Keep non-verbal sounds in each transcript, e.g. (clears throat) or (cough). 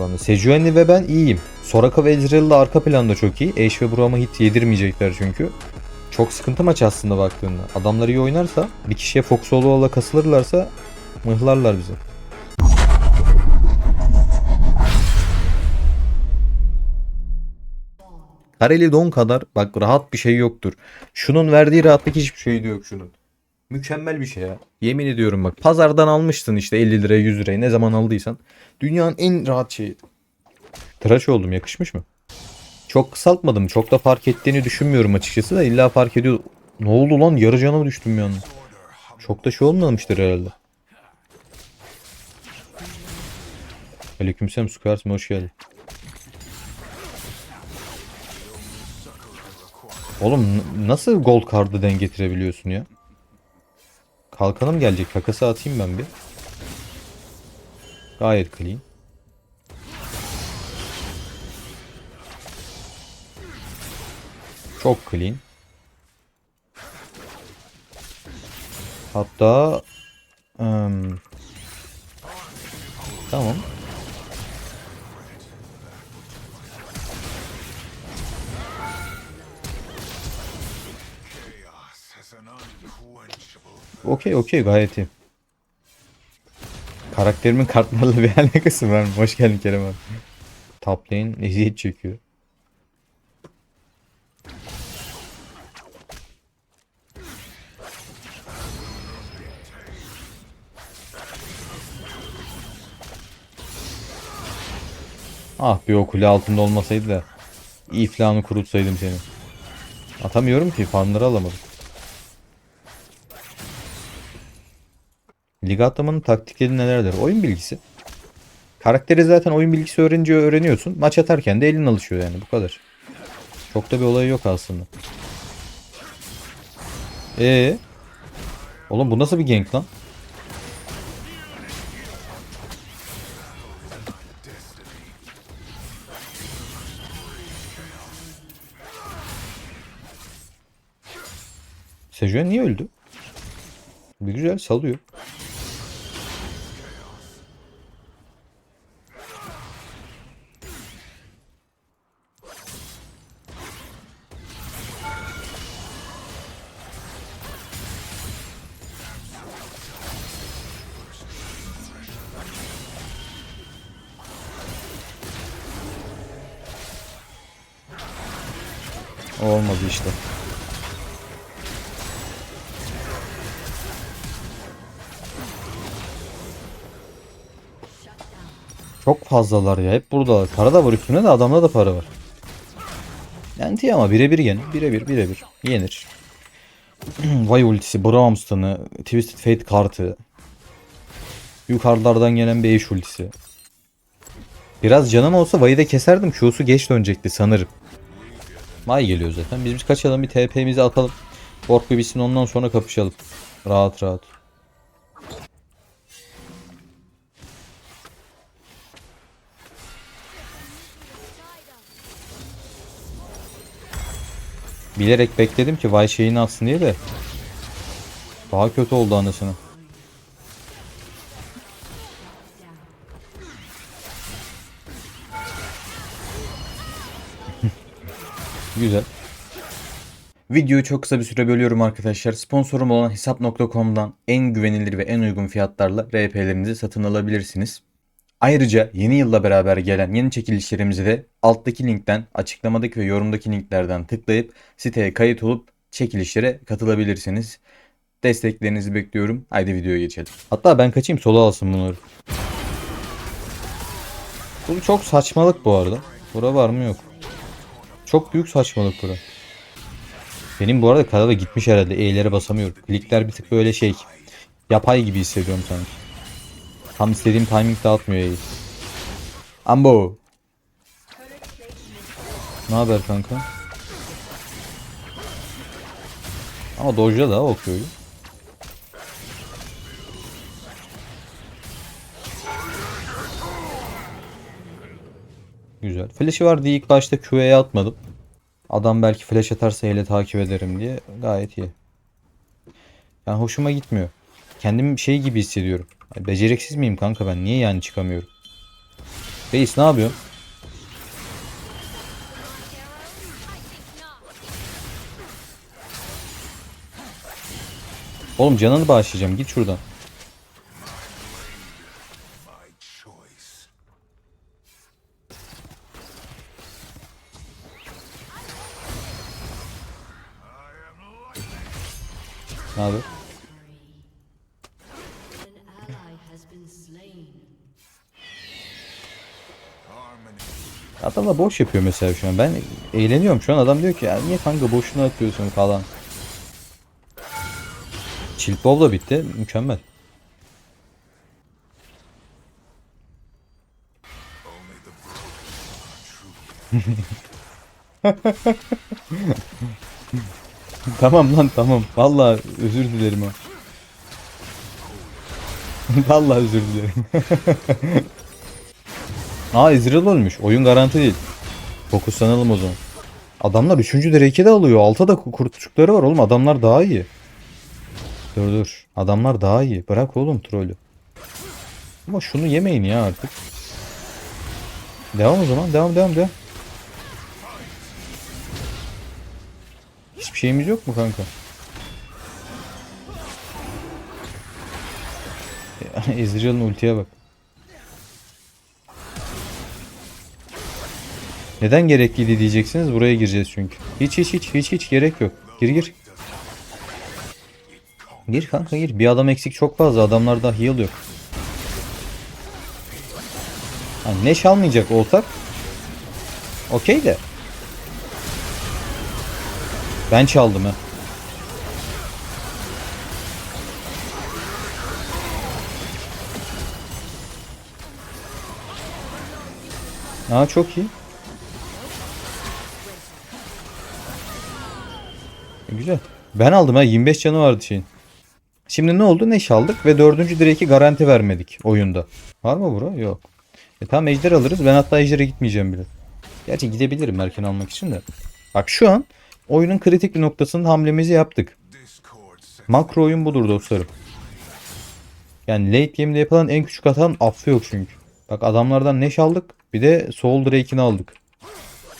bana. Sejuani ve ben iyiyim. Soraka ve Ezreal da arka planda çok iyi. Ashe ve Braum'a hit yedirmeyecekler çünkü. Çok sıkıntı maç aslında baktığında. Adamlar iyi oynarsa, bir kişiye Fox Solo'la kasılırlarsa mıhlarlar bizi. Kareli Don kadar bak rahat bir şey yoktur. Şunun verdiği rahatlık hiçbir şeyde yok şunun. Mükemmel bir şey ya. Yemin ediyorum bak. Pazardan almıştın işte 50 liraya 100 liraya ne zaman aldıysan. Dünyanın en rahat şeyi. Tıraş oldum yakışmış mı? Çok kısaltmadım. Çok da fark ettiğini düşünmüyorum açıkçası da illa fark ediyor. Ne oldu lan? Yarı cana mı düştüm anda? Çok da şey olmamıştır herhalde. Aleykümselam Squares'me hoş geldin. Oğlum nasıl gold kartı den getirebiliyorsun ya? Kalkanım gelecek. Kakası atayım ben bir. Gayet clean. Çok clean. Hatta em, tamam. Okey okey gayet iyi. Karakterimin kartlarla (laughs) bir alakası var mı? Hoş geldin Kerem abi. Top lane eziyet çekiyor. Ah bir o kule altında olmasaydı da iflahını kurutsaydım seni. Atamıyorum ki farmları alamadım. Lig atlamanın taktikleri nelerdir? Oyun bilgisi. Karakteri zaten oyun bilgisi öğrenince öğreniyorsun. Maç atarken de elin alışıyor yani bu kadar. Çok da bir olayı yok aslında. Ee, Oğlum bu nasıl bir gank lan? Sejuani niye öldü? Bir güzel salıyor. Olmadı işte. Çok fazlalar ya. Hep buradalar. Para da var üstüne de adamda da para var. Enti ama birebir yen. Birebir birebir. Yenir. (clears throat) Vay ultisi, Braum stun'ı, Twisted Fate kartı. Yukarılardan gelen bir Ashe ultisi. Biraz canım olsa Vay'ı da keserdim. Q'su geç dönecekti sanırım. Vay geliyor zaten. Biz, biz kaçalım bir TP'mizi atalım. Ork bitsin ondan sonra kapışalım. Rahat rahat. Bilerek bekledim ki Vay şeyini atsın diye de. Daha kötü oldu anasını. Güzel. Videoyu çok kısa bir süre bölüyorum arkadaşlar. Sponsorum olan hesap.com'dan en güvenilir ve en uygun fiyatlarla RP'lerinizi satın alabilirsiniz. Ayrıca yeni yılla beraber gelen yeni çekilişlerimizi de alttaki linkten, açıklamadaki ve yorumdaki linklerden tıklayıp siteye kayıt olup çekilişlere katılabilirsiniz. Desteklerinizi bekliyorum. Haydi videoya geçelim. Hatta ben kaçayım solo alsın bunları. Bu çok saçmalık bu arada. Bura var mı yok. Çok büyük saçmalık bura. Benim bu arada kanala gitmiş herhalde. E'lere basamıyorum. Klikler bir tık böyle şey. Yapay gibi hissediyorum sanki. Tam istediğim timing dağıtmıyor E'yi. Ambo. Ne haber kanka? Ama Doge'da da okuyor. Güzel. Flash'ı var diye ilk başta Q'ye atmadım. Adam belki flash atarsa hele takip ederim diye gayet iyi. Yani hoşuma gitmiyor. Kendimi şey gibi hissediyorum. Beceriksiz miyim kanka ben? Niye yani çıkamıyorum? Reis ne yapıyor? Oğlum canını bağışlayacağım. Git şuradan. Ne. Adam da boş yapıyor mesela şu an. Ben eğleniyorum şu an. Adam diyor ki ya niye kanka boşuna atıyorsun falan. Çilpov da bitti. Mükemmel. (laughs) tamam lan tamam. Vallahi özür dilerim ha. Vallahi özür dilerim. (laughs) Aa Ezreal ölmüş. Oyun garanti değil. Fokuslanalım o zaman. Adamlar 3. direki de alıyor. Altta da kurtçukları var oğlum. Adamlar daha iyi. Dur dur. Adamlar daha iyi. Bırak oğlum trolü. Ama şunu yemeyin ya artık. Devam o zaman. Devam devam devam. Hiçbir şeyimiz yok mu kanka? (laughs) Ezreal'ın ultiye bak. Neden gerekliydi diyeceksiniz. Buraya gireceğiz çünkü. Hiç hiç hiç hiç hiç gerek yok. Gir gir. Gir kanka gir. Bir adam eksik çok fazla. Adamlarda heal yok. Ha, neş almayacak olsak okey de. Ben çaldım ha. Aa çok iyi. E, Güzel. Ben aldım ha 25 canı vardı şeyin. Şimdi ne oldu? Neş aldık ve dördüncü direği garanti vermedik oyunda. Var mı bro? Yok. E tamam ejder alırız. Ben hatta ejdere gitmeyeceğim bile. Gerçi gidebilirim erken almak için de. Bak şu an oyunun kritik bir noktasında hamlemizi yaptık. Makro oyun budur dostlarım. Yani late game'de yapılan en küçük hatanın affı yok çünkü. Bak adamlardan neş aldık. Bir de Soul Drake'ini aldık.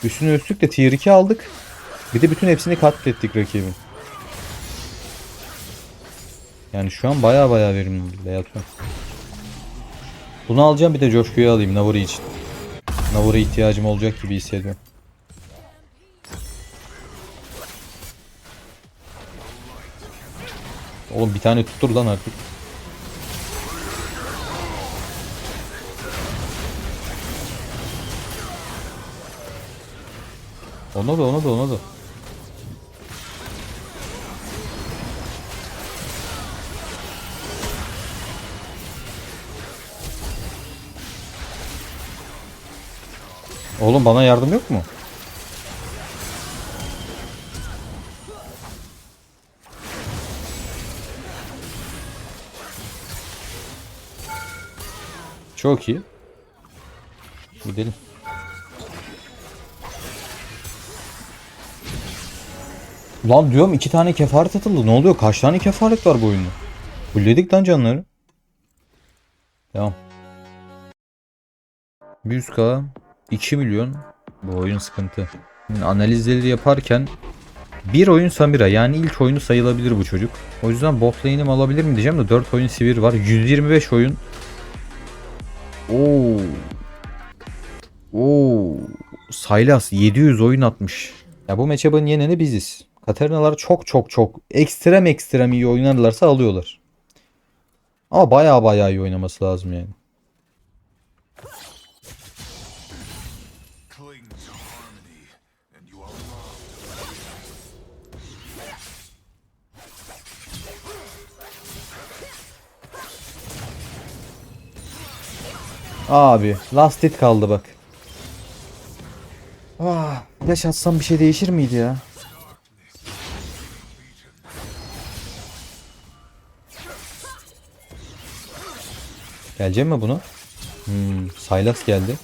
Üstüne üstlük de tier 2 aldık. Bir de bütün hepsini katlettik rakibin. Yani şu an baya baya verimli Beyatıyorum. Bunu alacağım bir de coşkuyu alayım Navuri için. Navuri ihtiyacım olacak gibi hissediyorum. Oğlum bir tane tuttur lan artık. Ona da ona da ona da. Oğlum bana yardım yok mu? Çok iyi. Gidelim. Lan diyorum iki tane kefaret atıldı. Ne oluyor? Kaç tane kefaret var bu oyunda? Fulledik lan canları. Devam. 100k 2 milyon bu oyun sıkıntı. Şimdi analizleri yaparken bir oyun Samira yani ilk oyunu sayılabilir bu çocuk. O yüzden bot lane'im alabilir mi diyeceğim de 4 oyun Sivir var. 125 oyun. Oo. Oo. Sylas 700 oyun atmış. Ya bu matchup'ın yeneni biziz. Katarina'lar çok çok çok ekstrem ekstrem iyi oynarlarsa alıyorlar. Ama baya baya iyi oynaması lazım yani. Abi last hit kaldı bak. Ah, flash bir şey değişir miydi ya? Gelecek mi bunu? Hmm, Sylas geldi.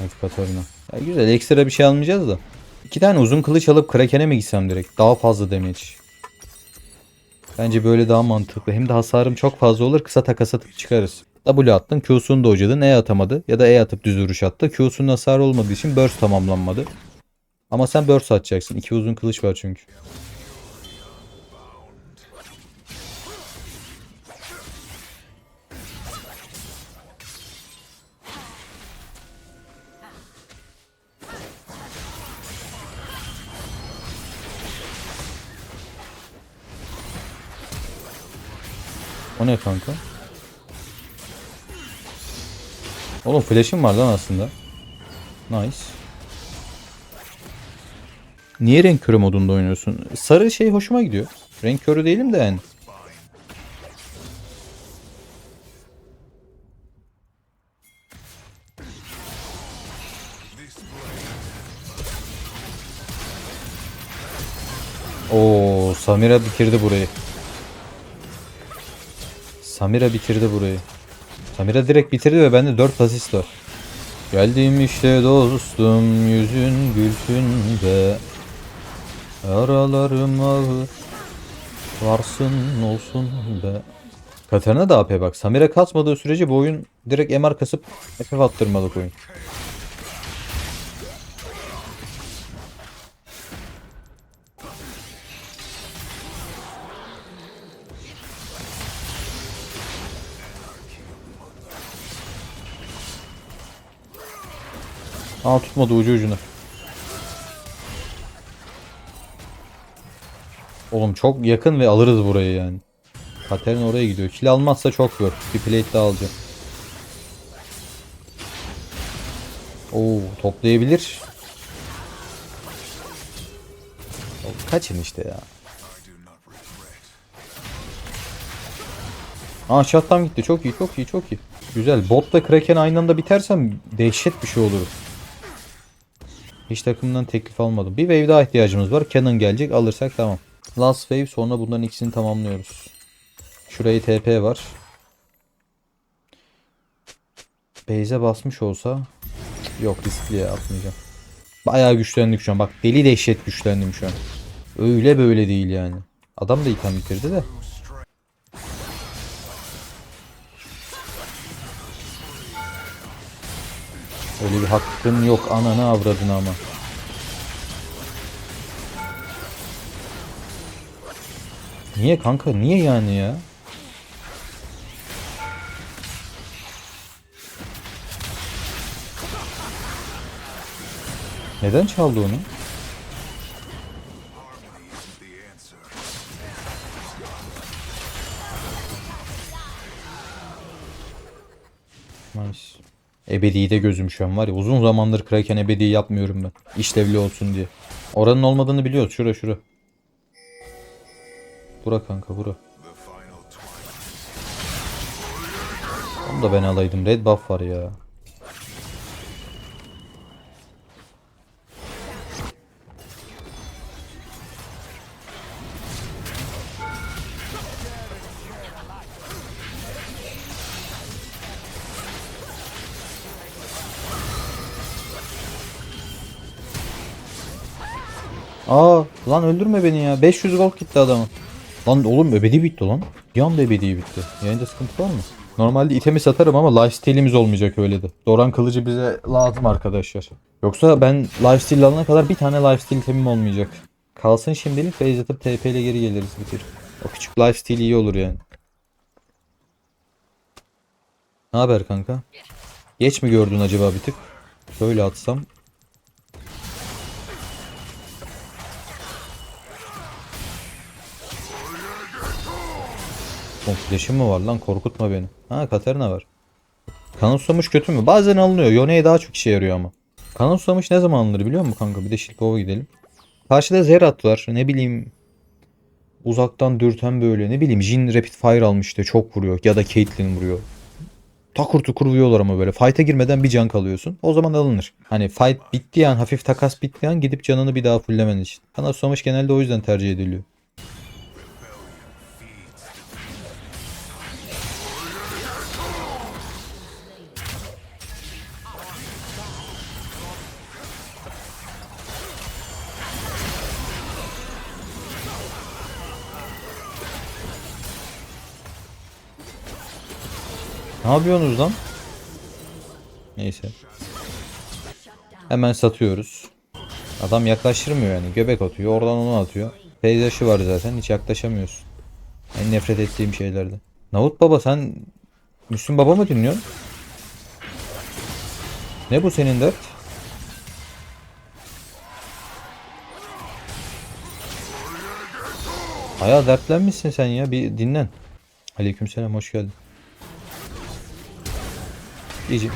Evet Katarina. Ya güzel ekstra bir şey almayacağız da. İki tane uzun kılıç alıp Kraken'e mi gitsem direkt? Daha fazla damage. Bence böyle daha mantıklı. Hem de hasarım çok fazla olur. Kısa takas atıp çıkarız. W attın. Q'sunu dojladın. E atamadı. Ya da E atıp düz vuruş attı. Q'sunun hasarı olmadığı için burst tamamlanmadı. Ama sen burst atacaksın. İki uzun kılıç var çünkü. O ne kanka? Oğlum flash'im var lan aslında. Nice. Niye renk körü modunda oynuyorsun? Sarı şey hoşuma gidiyor. Renk körü değilim de yani. Oo, Samira bitirdi burayı. Samira bitirdi burayı. Samira direkt bitirdi ve bende 4 asist var. Geldim işte dostum yüzün gülsün de Aralarım ağır Varsın olsun be Katarina da AP bak. Samira kasmadığı sürece bu oyun direkt MR kasıp FF attırmalık oyun. Aa tutmadı ucu ucuna. Oğlum çok yakın ve alırız burayı yani. Katerin oraya gidiyor. Kill almazsa çok zor. Bir plate daha alacağım. Oo toplayabilir. Kaçın işte ya. Aa shutdown gitti. Çok iyi çok iyi çok iyi. Güzel. Botla Kraken aynı anda bitersem dehşet bir şey olur. Hiç takımdan teklif almadım. Bir wave daha ihtiyacımız var. Canon gelecek. Alırsak tamam. Last wave sonra bunların ikisini tamamlıyoruz. Şurayı TP var. Base'e basmış olsa yok riskli ya atmayacağım. Bayağı güçlendik şu an. Bak deli dehşet güçlendim şu an. Öyle böyle değil yani. Adam da item bitirdi de. Öyle bir hakkın yok ananı avradını ama. Niye kanka niye yani ya? Neden çaldı onu? Ebedi'yi de gözüm şu an var ya. Uzun zamandır Kraken ebedi yapmıyorum ben. İşlevli olsun diye. Oranın olmadığını biliyoruz. Şura şura. Bura kanka bura. Onu da ben alaydım. Red buff var ya. Aa lan öldürme beni ya. 500 gold gitti adamın. Lan oğlum ebedi bitti lan. Bir anda ebedi bitti. Yayında sıkıntı var mı? Normalde itemi satarım ama lifesteal'imiz olmayacak öyle de. Doran kılıcı bize lazım arkadaşlar. Yoksa ben lifesteal alana kadar bir tane lifesteal itemim olmayacak. Kalsın şimdilik phase atıp TP ile geri geliriz bitir. O küçük lifesteal iyi olur yani. Ne haber kanka? Geç mi gördün acaba bir tık? Böyle atsam Oğlum flash'im mi var lan korkutma beni. Ha Katarina var. Kanal susamış kötü mü? Bazen alınıyor. Yone'ye daha çok işe yarıyor ama. Kanal susamış ne zaman alınır biliyor musun kanka? Bir de Şilkov'a gidelim. Karşıda Zerat var. Ne bileyim. Uzaktan dürten böyle. Ne bileyim Jin Rapid Fire almıştı. Çok vuruyor. Ya da Caitlyn vuruyor. Takur tukur vuruyorlar ama böyle. Fight'a girmeden bir can kalıyorsun. O zaman alınır. Hani fight bittiği an hafif takas bittiği an gidip canını bir daha fulllemen için. Kanal susamış genelde o yüzden tercih ediliyor. Ne yapıyorsunuz lan? Neyse. Hemen satıyoruz. Adam yaklaştırmıyor yani. Göbek atıyor. Oradan onu atıyor. Peyzajı var zaten. Hiç yaklaşamıyorsun. En nefret ettiğim şeylerden. Navut baba sen Müslüm baba mı dinliyorsun? Ne bu senin dert? Aya dertlenmişsin sen ya bir dinlen. Aleykümselam hoş geldin. Изи.